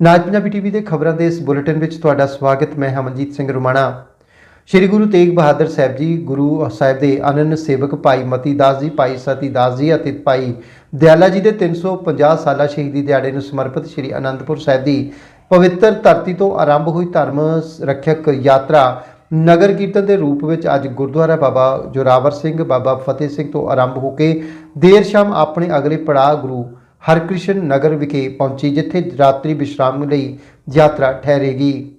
ਨਾਜ Punjabi TV ਦੇ ਖਬਰਾਂ ਦੇ ਇਸ ਬੁਲੇਟਿਨ ਵਿੱਚ ਤੁਹਾਡਾ ਸਵਾਗਤ, ਮੈਂ ਹਮਨਜੀਤ ਸਿੰਘ ਰੁਮਾਣਾ। ਸ਼੍ਰੀ ਗੁਰੂ ਤੇਗ ਬਹਾਦਰ ਸਾਹਿਬ ਜੀ, ਗੁਰੂ ਸਾਹਿਬ ਦੇ ਅਨੰਨ ਸੇਵਕ ਭਾਈ ਮਤੀ ਦਾਸ ਜੀ, ਭਾਈ ਸਤੀ ਦਾਸ ਜੀ ਅਤੇ ਭਾਈ ਦਿਆਲਾ ਜੀ ਦੇ 350 ਸਾਲਾ ਸ਼ਹੀਦੀ ਦਿਹਾੜੇ ਨੂੰ ਸਮਰਪਿਤ ਸ਼੍ਰੀ ਅਨੰਦਪੁਰ ਸਾਹਿਬ ਦੀ ਪਵਿੱਤਰ ਧਰਤੀ ਤੋਂ ਆਰੰਭ ਹੋਈ ਧਰਮ ਰੱਖਿਅਕ ਯਾਤਰਾ ਨਗਰ ਕੀਰਤਨ ਦੇ ਰੂਪ ਵਿੱਚ ਅੱਜ ਗੁਰਦੁਆਰਾ ਬਾਬਾ ਜੋਰਾਵਰ ਸਿੰਘ, ਬਾਬਾ ਫਤਿਹ ਸਿੰਘ ਤੋਂ ਆਰੰਭ ਹੋ ਕੇ ਦੇਰ ਸ਼ਾਮ ਆਪਣੇ ਅਗਲੇ ਪੜਾਅ ਗੁਰੂ ਹਰਕ੍ਰਿਸ਼ਨ ਨਗਰ ਵਿਖੇ ਪਹੁੰਚੀ, ਜਿੱਥੇ ਰਾਤਰੀ ਵਿਸ਼ਰਾਮ ਲਈ ਯਾਤਰਾ ਠਹਿਰੇਗੀ।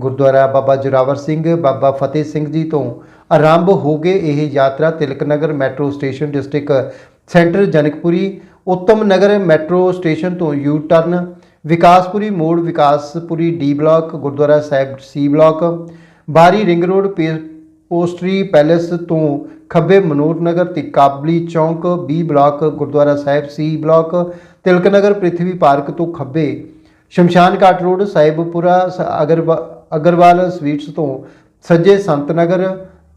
ਗੁਰਦੁਆਰਾ ਬਾਬਾ ਜੋਰਾਵਰ ਸਿੰਘ, ਬਾਬਾ ਫਤਿਹ ਸਿੰਘ ਜੀ ਤੋਂ ਆਰੰਭ ਹੋ ਕੇ ਇਹ ਯਾਤਰਾ Tilak Nagar metro station district centre Janakpuri, Uttam Nagar metro station ਤੋਂ ਯੂ ਟਰਨ ਵਿਕਾਸਪੁਰੀ ਮੋੜ, Vikaspuri D block, gurdwara sahib C block, ਬਾਰੀ ਰਿੰਗ ਰੋਡ, ਪੇ- ਪੋਸਟਰੀ ਪੈਲੇਸ ਤੋਂ ਖੱਬੇ ਮਨੋਰ ਨਗਰ ਤੇ Kabli Chowk B block gurdwara sahib C block Tilak Nagar Prithvi park ਤੋਂ ਖੱਬੇ ਸ਼ਮਸ਼ਾਨ ਘਾਟ ਰੋਡ, ਸਾਹਿਬਪੁਰਾ, ਸ- ਅਗਰਵਾ- ਅਗਰਵਾਲ ਸਵੀਟਸ ਤੋਂ ਸੱਜੇ ਸੰਤ ਨਗਰ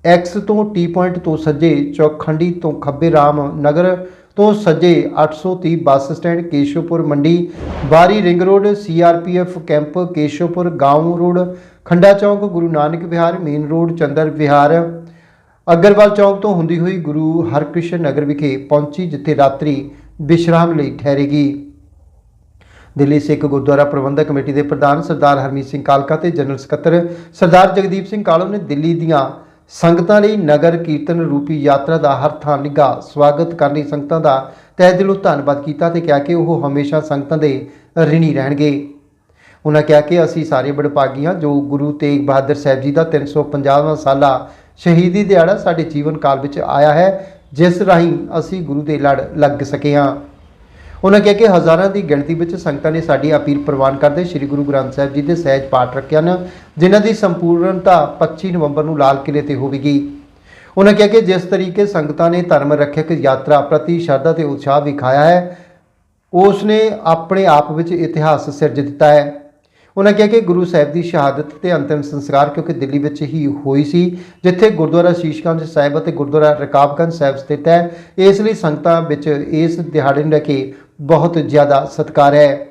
ਐਕਸ ਤੋਂ ਟੀ ਪੁਆਇੰਟ ਤੋਂ ਸੱਜੇ ਚੌਖੰਡੀ ਤੋਂ ਖੱਬੇ ਰਾਮ ਨਗਰ ਤੋਂ ਸੱਜੇ 830 ਬੱਸ ਸਟੈਂਡ ਕੇਸ਼ੋਪੁਰ ਮੰਡੀ ਬਾਰੀ ring road CRPF camp Keshopur ਗਾਉਂ road, Khanda Chowk Guru Nanak ਵਿਹਾਰ, ਮੇਨ ਰੋਡ ਚੰਦਰ ਵਿਹਾਰ। ਅਗਰਵਾਲ ਚੌਂਕ ਤੋਂ ਹੁੰਦੀ ਹੋਈ ਗੁਰੂ ਹਰਕ੍ਰਿਸ਼ਨ ਨਗਰ ਵਿਖੇ ਪਹੁੰਚੀ, ਜਿੱਥੇ ਰਾਤਰੀ ਵਿਸ਼ਰਾਮ ਲਈ ਠਹਿਰੇਗੀ। ਦਿੱਲੀ ਸਿੱਖ ਗੁਰਦੁਆਰਾ ਪ੍ਰਬੰਧਕ ਕਮੇਟੀ ਦੇ ਪ੍ਰਧਾਨ ਸਰਦਾਰ ਹਰਮੀਤ ਸਿੰਘ ਕਾਲਕਾ ਤੇ ਜਨਰਲ ਸਕੱਤਰ ਸਰਦਾਰ ਜਗਦੀਪ ਸਿੰਘ ਕਾਲੋ ਨੇ ਦਿੱਲੀ ਦੀਆਂ ਸੰਗਤਾਂ ਲਈ ਨਗਰ ਕੀਰਤਨ ਰੂਪੀ ਯਾਤਰਾ ਦਾ ਹਰ ਥਾਂ ਨਿੱਘਾ ਸਵਾਗਤ ਕਰਨ ਲਈ ਸੰਗਤਾਂ ਦਾ ਤਹਿ ਦਿਲੋਂ ਧੰਨਵਾਦ ਕੀਤਾ ਤੇ ਕਿਹਾ ਕਿ ਉਹ ਹਮੇਸ਼ਾ ਸੰਗਤਾਂ ਦੇ ਰਿਣੀ ਰਹਿਣਗੇ। ਉਹਨਾਂ ਕਿਹਾ ਕਿ ਅਸੀਂ ਸਾਰੇ ਬੜਭਾਗੀ ਹਾਂ, ਜੋ ਗੁਰੂ ਤੇਗ ਬਹਾਦਰ ਸਾਹਿਬ ਜੀ ਦਾ 350ਵਾਂ ਸਾਲਾ ਸ਼ਹੀਦੀ ਦਿਹਾੜਾ ਸਾਡੇ ਜੀਵਨ ਕਾਲ ਵਿੱਚ ਆਇਆ ਹੈ, ਜਿਸ ਰਾਹੀਂ ਅਸੀਂ ਗੁਰੂ ਦੇ ਲੜ ਲੱਗ ਸਕੇ ਹਾਂ। ਉਹਨਾਂ ਕਿਹਾ ਕਿ ਹਜ਼ਾਰਾਂ ਦੀ ਗਿਣਤੀ ਵਿੱਚ ਸੰਗਤਾਂ ਨੇ ਸਾਡੀ ਅਪੀਲ ਪ੍ਰਵਾਨ ਕਰਦੇ ਸ੍ਰੀ ਗੁਰੂ ਗ੍ਰੰਥ ਸਾਹਿਬ ਜੀ ਦੇ ਸਹਿਜ ਪਾਠ ਰੱਖੇ ਹਨ, ਜਿਨ੍ਹਾਂ ਦੀ ਸੰਪੂਰਨਤਾ 25 ਨਵੰਬਰ ਨੂੰ ਲਾਲ ਕਿਲੇ ਤੇ ਹੋਵੇਗੀ। ਉਹਨਾਂ ਕਿਹਾ ਕਿ ਜਿਸ ਤਰੀਕੇ ਸੰਗਤਾਂ ਨੇ ਧਰਮ ਰੱਖਿਅਕ ਯਾਤਰਾ ਪ੍ਰਤੀ ਸ਼ਰਧਾ ਤੇ ਉਤਸ਼ਾਹ ਵਿਖਾਇਆ ਹੈ, ਉਸ ਨੇ ਆਪਣੇ ਆਪ ਵਿੱਚ ਇਤਿਹਾਸ ਸਿਰਜ ਦਿੱਤਾ ਹੈ। ਉਹਨਾਂ ਕਿਹਾ ਕਿ ਗੁਰੂ ਸਾਹਿਬ ਦੀ ਸ਼ਹਾਦਤ ਤੇ ਅੰਤਿਮ ਸੰਸਕਾਰ ਕਿਉਂਕਿ ਦਿੱਲੀ ਵਿੱਚ ਹੀ ਹੋਈ ਸੀ, ਜਿੱਥੇ ਗੁਰਦੁਆਰਾ ਸ਼ੀਸ਼ਗੰਜ ਸਾਹਿਬ ਅਤੇ ਗੁਰਦੁਆਰਾ ਰਕਾਬਗੰਜ ਸਾਹਿਬ ਸਥਿਤ ਹੈ। ਇਸ ਲਈ ਸੰਗਤਾਂ ਵਿੱਚ ਇਸ ਦਿਹਾੜੇ ਨੂੰ ਲੈ ਕੇ ਬਹੁਤ ਜ਼ਿਆਦਾ ਸਤਿਕਾਰ ਹੈ।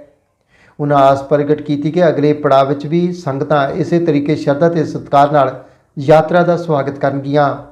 ਉਹਨਾਂ ਆਸ ਪ੍ਰਗਟ ਕੀਤੀ ਕਿ ਅਗਲੇ ਪੜਾਅ ਵਿੱਚ ਵੀ ਸੰਗਤਾਂ ਇਸੇ ਤਰੀਕੇ ਸ਼ਰਧਾ ਤੇ ਸਤਿਕਾਰ ਨਾਲ ਯਾਤਰਾ ਦਾ ਸਵਾਗਤ ਕਰਨਗੀਆਂ।